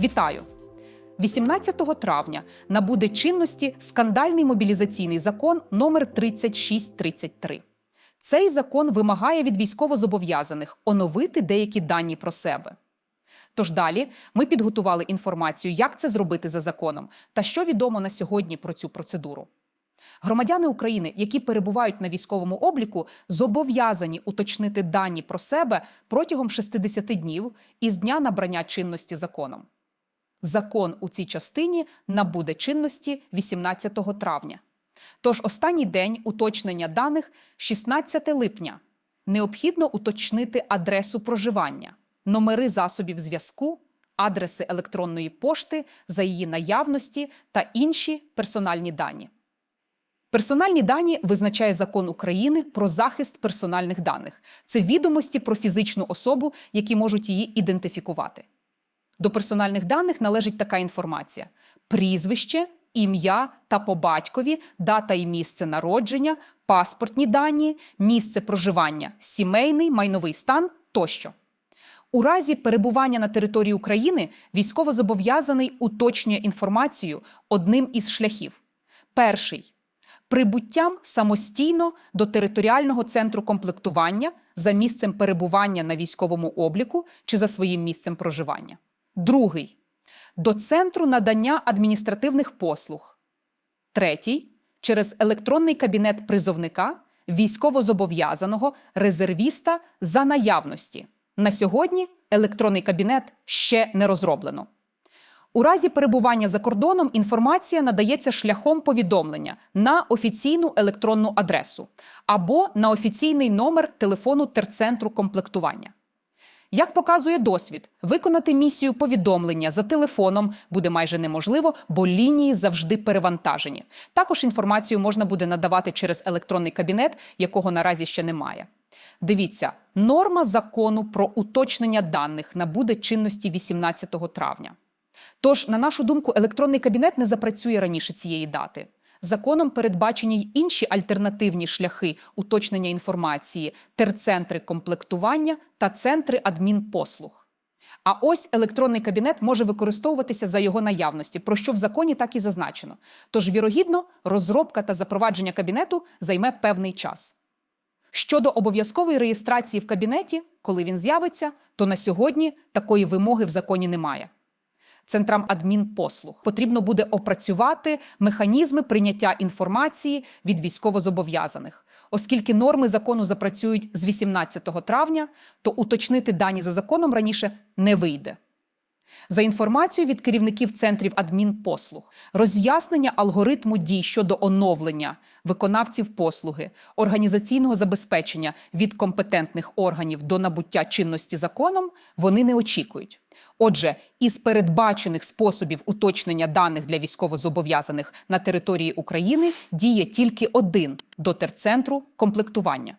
Вітаю! 18 травня набуде чинності скандальний мобілізаційний закон номер 3633. Цей закон вимагає від військовозобов'язаних оновити деякі дані про себе. Тож далі ми підготували інформацію, як це зробити за законом та що відомо на сьогодні про цю процедуру. Громадяни України, які перебувають на військовому обліку, зобов'язані уточнити дані про себе протягом 60 днів із дня набрання чинності законом. Закон у цій частині набуде чинності 18 травня. Тож останній день уточнення даних 16 липня. Необхідно уточнити адресу проживання, номери засобів зв'язку, адреси електронної пошти за її наявності та інші персональні дані. Персональні дані визначає закон України про захист персональних даних. Це відомості про фізичну особу, які можуть її ідентифікувати. До персональних даних належить така інформація: прізвище, ім'я та по батькові, дата і місце народження, паспортні дані, місце проживання, сімейний, майновий стан тощо. У разі перебування на території України військовозобов'язаний уточнює інформацію одним із шляхів. Перший прибуттям самостійно до територіального центру комплектування за місцем перебування на військовому обліку чи за своїм місцем проживання. Другий до центру надання адміністративних послуг. Третій через електронний кабінет призовника, військовозобов'язаного, резервіста за наявності. На сьогодні електронний кабінет ще не розроблено. У разі перебування за кордоном інформація надається шляхом повідомлення на офіційну електронну адресу або на офіційний номер телефону терцентру комплектування. Як показує досвід, виконати місію повідомлення за телефоном буде майже неможливо, бо лінії завжди перевантажені. Також інформацію можна буде надавати через електронний кабінет, якого наразі ще немає. Дивіться, норма закону про уточнення даних набуде чинності 18 травня. Тож, на нашу думку, електронний кабінет не запрацює раніше цієї дати. Законом передбачені й інші альтернативні шляхи уточнення інформації, терцентри комплектування та центри адмінпослуг. А ось електронний кабінет може використовуватися за його наявності, про що в законі так і зазначено. Тож, вірогідно, розробка та запровадження кабінету займе певний час. Щодо обов'язкової реєстрації в кабінеті, коли він з'явиться, то на сьогодні такої вимоги в законі немає центрам адмінпослуг. Потрібно буде опрацювати механізми прийняття інформації від військовозобов'язаних. Оскільки норми закону запрацюють з 18 травня, то уточнити дані за законом раніше не вийде. За інформацією від керівників центрів адмінпослуг, роз'яснення алгоритму дій щодо оновлення виконавців послуги, організаційного забезпечення від компетентних органів до набуття чинності законом вони не очікують. Отже, із передбачених способів уточнення даних для військовозобов'язаних на території України діє тільки один до терцентру комплектування.